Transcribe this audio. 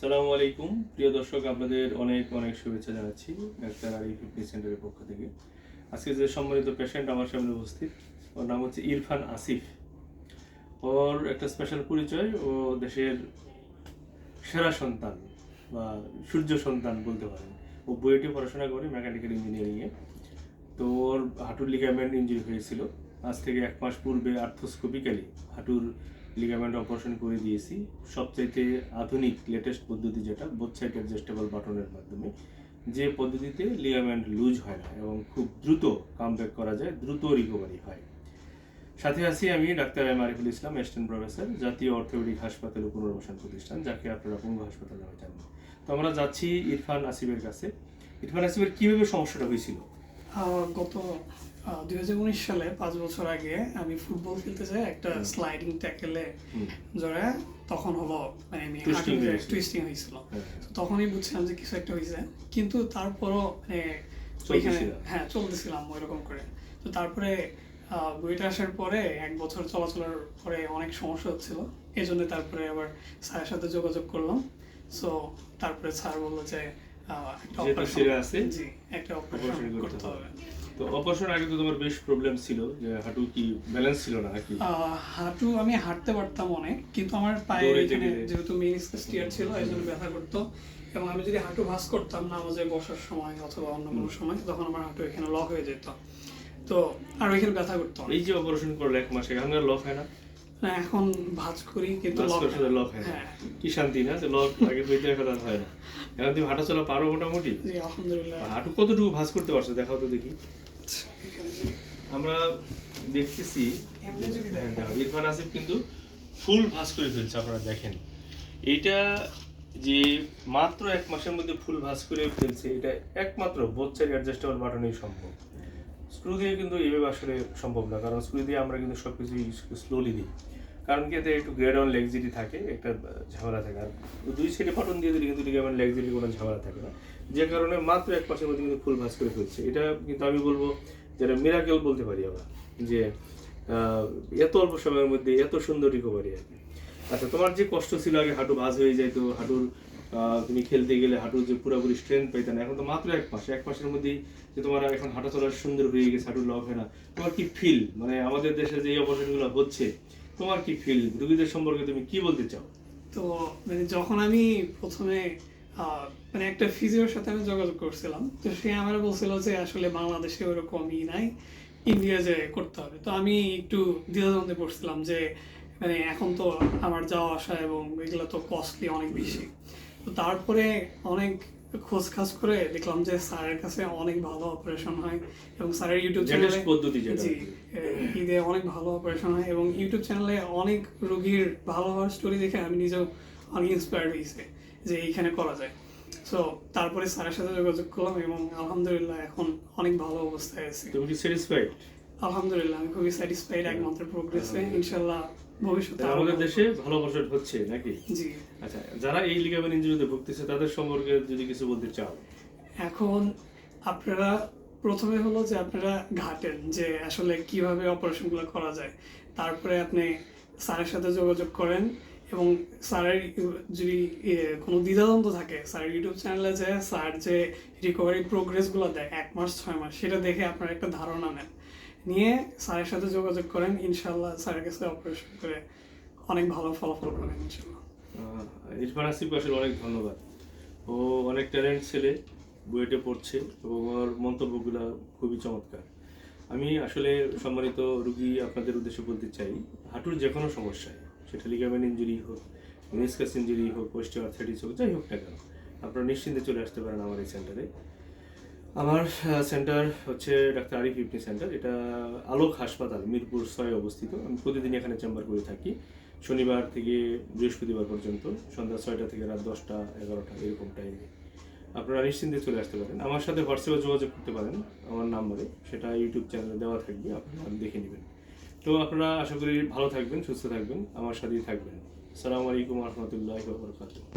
সালামু আলাইকুম। প্রিয় দর্শক, আপনাদের অনেক অনেক শুভেচ্ছা জানাচ্ছি ডাক্তার আরিফ ফিটনেস সেন্টারের পক্ষ থেকে। আজকে যে সম্মানিত পেশেন্ট আমার সামনে উপস্থিত, ওর নাম হচ্ছে ইরফান আসিফ। ওর একটা স্পেশাল পরিচয়, ও দেশের সেরা সন্তান বা সূর্য সন্তান বলতে পারেন। ও বুয়েটে পড়াশোনা করে মেকানিক্যাল ইঞ্জিনিয়ারিংয়ে তো ওর হাঁটুর লিগামেন্ট ইঞ্জুরি হয়েছিল। আজ থেকে এক মাস পূর্বে আর্থোস্কোপিক্যালি হাঁটুর লিগামেন্ট অপারেশন করে দিয়েছি। সবচাইতে আধুনিক লেটেস্ট পদ্ধতি যেটা বোথ সাইড অ্যাডজাস্টেবল বাটনের মাধ্যমে। যে পদ্ধতিতে লিগামেন্ট লুজ হয় না এবং খুব দ্রুত কামব্যাক করা যায়, দ্রুত রিকভারি হয়। সাথে আছি আমি doctor M Ariful Islam assistant professor জাতীয় অর্থোপেডিক হাসপাতাল পুনর্বাসন প্রতিষ্ঠান, যাকে আপনারা পঙ্গু হাসপাতাল নামে জানেন। তো আমরা যাচ্ছি ইরফান আসিফের কাছে। ইরফান আসিফের কীভাবে সমস্যাটা হয়েছিল? গত দুই হাজার উনিশ সালে পাঁচ বছর আগে আমি ফুটবল খেলতে যাই একটা স্লাইডিং ট্যাকেলে হুম। জড়ে তখন হলো মানে আমি টুইস্টিং হয়েছিল। হ্যাঁ। তো তখনই বুঝছিলাম যে কিছু একটা হয়েছে। কিন্তু তারপরও মানে হ্যাঁ চলতেছিলাম ওইরকম করে। তো তারপরে আহ, বইটা আসার পরে এক বছর চলাচলের পরে অনেক সমস্যা হচ্ছিল। এই জন্য তারপরে আবার স্যারের সাথে যোগাযোগ করলাম। সো তারপরে স্যার বলল যে operation- সিরে আছে, একটা অপারেশন করতে হবে। তো অপারেশন আগে তো তোমার বেশ প্রবলেম ছিল যে হাঁটু কি ব্যালেন্স ছিল না নাকি? হাঁটু আমি হাঁটতে পারতাম অনেক কিন্তু আমার পায়ে এখানে যেহেতু মেনিসকাস টিয়ার ছিল এই জন্য ব্যথা করতো। এবং আমি যদি হাঁটু ভাঁজ করতাম নামাজে বসার সময় অথবা অন্য কোনো সময় তখন আমার হাঁটু এখানে লক হয়ে যেত। তো আর ওইখানে ব্যথা করতো এই যে অপারেশন করলে এক মাসে এখন আর লক হয় না? না, এখন ভাঁজ করি কিন্তু লক লক হয় না। হ্যাঁ। কি শান্তি না যে লক আগে আর হয় না। এখন তুমি হাঁটা চলা পারো মোটামুটি? জি আলহামদুলিল্লাহ। হাঁটু কতটুকু ভাঁজ করতে পারছ? দেখাও তো দেখি। আমরা দেখতেছি হ্যাঁ, ইরফান আসিফ কিন্তু ফুল ভাঁজ করে ফেলছে আপনারা দেখেন। এইটা যে মাত্র এক মাসের মধ্যে ফুল ভাঁজ করে ফেলছে এটা একমাত্র বোচ্চার অ্যাডজাস্টেবল বাটনেই সম্ভব। স্ক্রু দিয়ে কিন্তু এইভাবে আসলে সম্ভব না, কারণ স্ক্রু দিয়ে আমরা কিন্তু সব কিছু স্লোলি দিই। কারণ কি এতে একটু গ্রেড অন লেগজিটি থাকে, একটা ঝামেলা থাকে। আর দুই সাইডে বাটন দিয়ে দিলে কিন্তু লিগামেন্ট লেগজিটি কোনো ঝামেলা থাকে না। যে কারণে মাত্র এক মাসের মধ্যে কিন্তু ফুল ভাঁজ করে ফেলছে। এটা কিন্তু আমি বলব যেটা মিরাকেল বলতে পারি আমরা, যে এত অল্প সময়ের মধ্যে এত সুন্দর রিকভারি আর কি। আচ্ছা তোমার যে কষ্ট ছিল আগে হাঁটু ভাঁজ হয়ে যেত হাঁটুর তুমি খেলতে গেলে হাঁটুর যে পুরোপুরি স্ট্রেংথ পাইতে এখন তো মাত্র এক মাস এক মাসের মধ্যেই যে তোমার এখন হাঁটা চলা সুন্দর হয়ে গেছে হাঁটু লক হয় না। তোমার কি ফিল মানে আমাদের দেশে যে অপারেশনগুলো হচ্ছে, তোমার কি ফিল রুগীদের সম্পর্কে তুমি কি বলতে চাও? তো মানে যখন আমি প্রথমে মানে একটা ফিজিওর সাথে আমি যোগাযোগ করছিলাম, তো সে আমার বলছিল যে আসলে বাংলাদেশে ওরকম ই নাই ইন্ডিয়া যে করতে হবে। তো আমি একটু দ্বিধাদ্বন্দ্বে পড়ছিলাম যে মানে এখন তো আমার যাওয়া আসা এবং এগুলো তো কস্টলি অনেক বেশি। তো তারপরে অনেক খোঁজ খাজ করে দেখলাম যে স্যারের কাছে অনেক ভালো অপারেশন হয় এবং স্যারের ইউটিউব চ্যানেলে পদ্ধতি জি ঈদে অনেক ভালো অপারেশন হয় এবং ইউটিউব চ্যানেলে অনেক রোগীর ভালো হওয়ার স্টোরি দেখে আমি নিজেও অনেক ইন্সপায়ার্ড হয়েছে যে এইখানে করা যায়। সো তারপরে স্যারের সাথে যোগাযোগ করলাম এবং আলহামদুলিল্লাহ এখন অনেক ভালো অবস্থায় আছি। তুমি কি স্যাটিসফাইড আলহামদুলিল্লাহ আমি খুবই স্যাটিসফাইড একমাত্র প্রোগ্রেসে ইনশাল্লাহ ভবিষ্যতে আমাদের দেশে ভালো অপারেশন হচ্ছে নাকি? জি। আচ্ছা যারা এই লিগামেন্ট ইঞ্জুরিতে ভুগতেছে তাদের সম্পর্কে যদি কিছু বলতে চাও। এখন আপনারা প্রথমে হলো যে আপনারা ঘাটেন যে আসলে কীভাবে অপারেশনগুলো করা যায়। তারপরে আপনি স্যারের সাথে যোগাযোগ করেন এবং স্যারের যদি কোনো দ্বিধাদ্বন্দ্ব থাকে স্যারের ইউটিউব চ্যানেলে যে স্যার যে রিকভারি প্রোগ্রেসগুলো দেয় এক মাস ছয় মাস সেটা দেখে আপনার একটা ধারণা নেন। নিয়ে স্যারের সাথে যোগাযোগ করেন ইনশাল্লাহ স্যারের কাছে অপারেশন করে অনেক ভালো ফলাফল পাবেন ইনশাল্লাহ ইরফান আসিফ আসলে অনেক ধন্যবাদ। ও অনেক ট্যালেন্ট ছেলে, বুয়েটে পড়ছে এবং ওর মন্তব্যগুলো খুবই চমৎকার। আমি আসলে সম্মানিত রুগী আপনাদের উদ্দেশ্যে বলতে চাই, হাঁটুর যে কোনো সমস্যায়, সেটা লিগামেন্ট ইঞ্জুরি হোক মিনিসকাস ইঞ্জুরি হোক পোস্টিও আর্থাইটিস হোক, যাই হোক না কেন, আপনারা নিশ্চিন্তে চলে আসতে পারেন আমার এই সেন্টারে আমার সেন্টার হচ্ছে ডাক্তার আরিফ ইপনি সেন্টার এটা আলোক হাসপাতাল, মিরপুর ছয় অবস্থিত। আমি প্রতিদিন এখানে চেম্বার করে থাকি। শনিবার থেকে বৃহস্পতিবার পর্যন্ত, সন্ধ্যা ছয়টা থেকে রাত দশটা, এগারোটা, এরকম টাইমে আপনারা নিশ্চিন্তে চলে আসতে পারেন। আমার সাথে হোয়াটসঅ্যাপে যোগাযোগ করতে পারেন, আমার নাম্বারে। সেটা ইউটিউব চ্যানেলে দেওয়া থাকবে, আপনারা দেখে নেবেন। তো আপনারা আশা করি ভালো থাকবেন, সুস্থ থাকবেন, আমার সাথেই থাকবেন। আসসালামু আলাইকুম রহমতুল্লাহ